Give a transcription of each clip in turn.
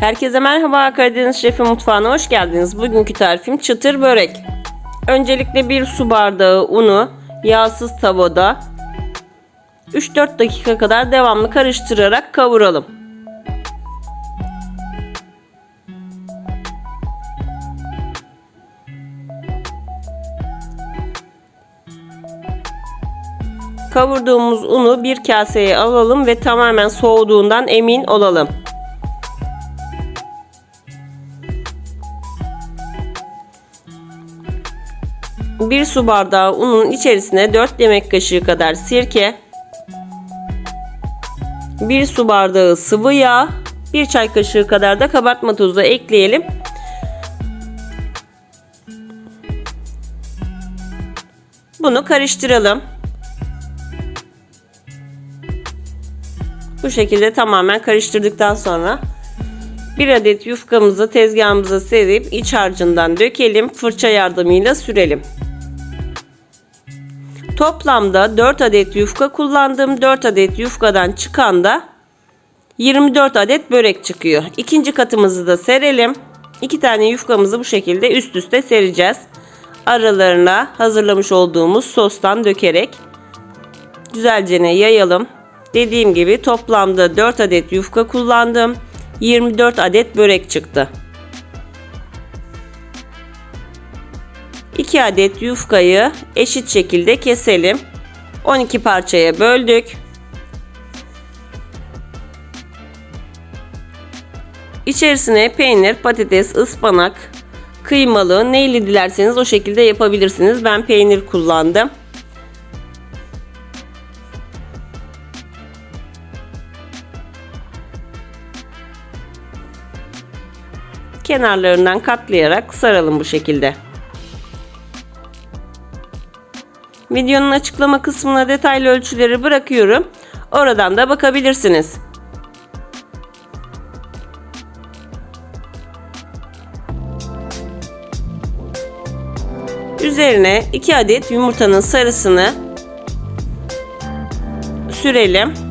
Herkese merhaba Karadeniz Şefi Mutfağı'na hoş geldiniz. Bugünkü tarifim çıtır börek. Öncelikle bir su bardağı unu yağsız tavada 3-4 dakika kadar devamlı karıştırarak kavuralım. Kavurduğumuz unu bir kaseye alalım ve tamamen soğuduğundan emin olalım. Bir su bardağı unun içerisine 4 yemek kaşığı kadar sirke, 1 su bardağı sıvı yağ, 1 çay kaşığı kadar da kabartma tozu ekleyelim. Bunu karıştıralım. Bu şekilde tamamen karıştırdıktan sonra bir adet yufkamızı tezgahımıza serip iç harcından dökelim. Fırça yardımıyla sürelim. Toplamda 4 adet yufka kullandım. 4 adet yufkadan çıkan da 24 adet börek çıkıyor. İkinci katımızı da serelim. 2 tane yufkamızı bu şekilde üst üste sereceğiz. Aralarına hazırlamış olduğumuz sostan dökerek güzelce yayalım. Dediğim gibi toplamda 4 adet yufka kullandım. 24 adet börek çıktı. 2 adet yufkayı eşit şekilde keselim. 12 parçaya böldük. İçerisine peynir, patates, ıspanak, kıymalı, neyli dilerseniz o şekilde yapabilirsiniz. Ben peynir kullandım. kenarlarından katlayarak saralım bu şekilde. Videonun açıklama kısmına detaylı ölçüleri bırakıyorum. Oradan da bakabilirsiniz. Üzerine 2 adet yumurtanın sarısını sürelim.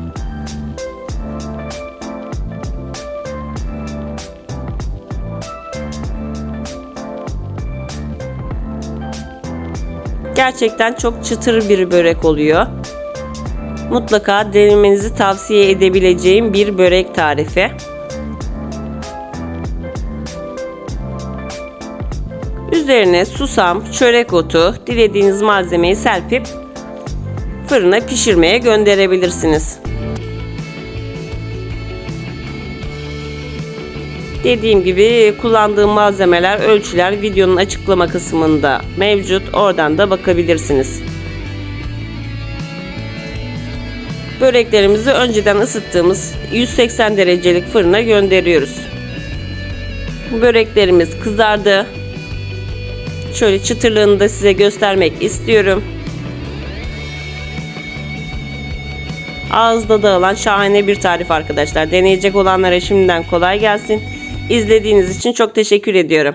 Gerçekten çok çıtır bir börek oluyor. Mutlaka denemenizi tavsiye edebileceğim bir börek tarifi. Üzerine susam, çörek otu, dilediğiniz malzemeyi serpip fırına pişirmeye gönderebilirsiniz. Dediğim gibi kullandığım malzemeler, ölçüler videonun açıklama kısmında mevcut. Oradan da bakabilirsiniz. Böreklerimizi önceden ısıttığımız 180 derecelik fırına gönderiyoruz. Böreklerimiz kızardı. Şöyle çıtırlığını da size göstermek istiyorum. Ağızda dağılan şahane bir tarif arkadaşlar. Deneyecek olanlara şimdiden kolay gelsin. İzlediğiniz için çok teşekkür ediyorum.